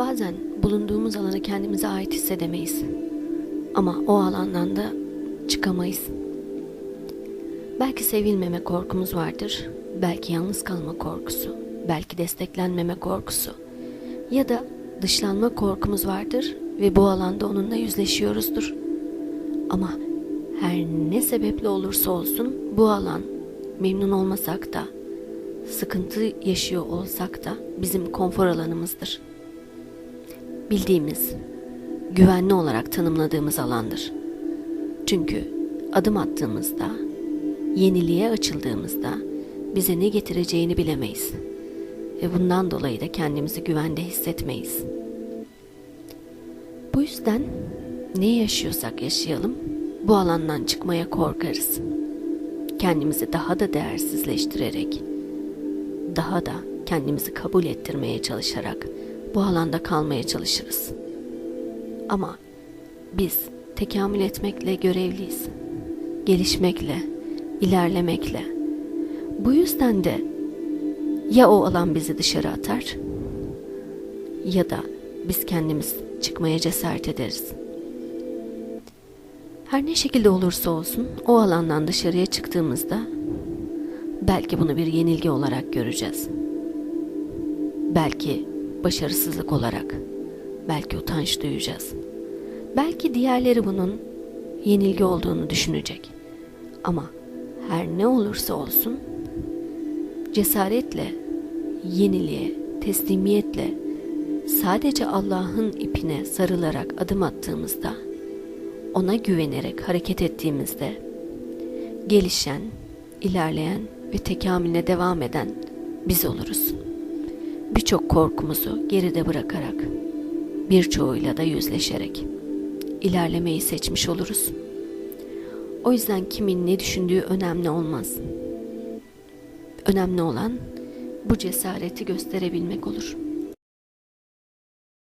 Bazen bulunduğumuz alanı kendimize ait hissedemeyiz. Ama o alandan da çıkamayız. Belki sevilmeme korkumuz vardır. Belki yalnız kalma korkusu. Belki desteklenmeme korkusu. Ya da dışlanma korkumuz vardır ve bu alanda onunla yüzleşiyoruzdur. Ama her ne sebeple olursa olsun bu alan memnun olmasak da sıkıntı yaşıyor olsak da bizim konfor alanımızdır. Bildiğimiz, güvenli olarak tanımladığımız alandır. Çünkü adım attığımızda, yeniliğe açıldığımızda bize ne getireceğini bilemeyiz. Ve bundan dolayı da kendimizi güvende hissetmeyiz. Bu yüzden ne yaşıyorsak yaşayalım, bu alandan çıkmaya korkarız. Kendimizi daha da değersizleştirerek, daha da kendimizi kabul ettirmeye çalışarak bu alanda kalmaya çalışırız. Ama biz tekamül etmekle görevliyiz. Gelişmekle, ilerlemekle. Bu yüzden de ya o alan bizi dışarı atar ya da biz kendimiz çıkmaya cesaret ederiz. Her ne şekilde olursa olsun o alandan dışarıya çıktığımızda belki bunu bir yenilgi olarak göreceğiz. Belki başarısızlık olarak, belki utanç duyacağız. Belki diğerleri bunun yenilgi olduğunu düşünecek. Ama her ne olursa olsun cesaretle, yeniliğe, teslimiyetle sadece Allah'ın ipine sarılarak adım attığımızda, ona güvenerek hareket ettiğimizde gelişen, ilerleyen ve tekamüline devam eden biz oluruz. Birçok korkumuzu geride bırakarak, birçoğuyla da yüzleşerek ilerlemeyi seçmiş oluruz. O yüzden kimin ne düşündüğü önemli olmaz. Önemli olan bu cesareti gösterebilmek olur.''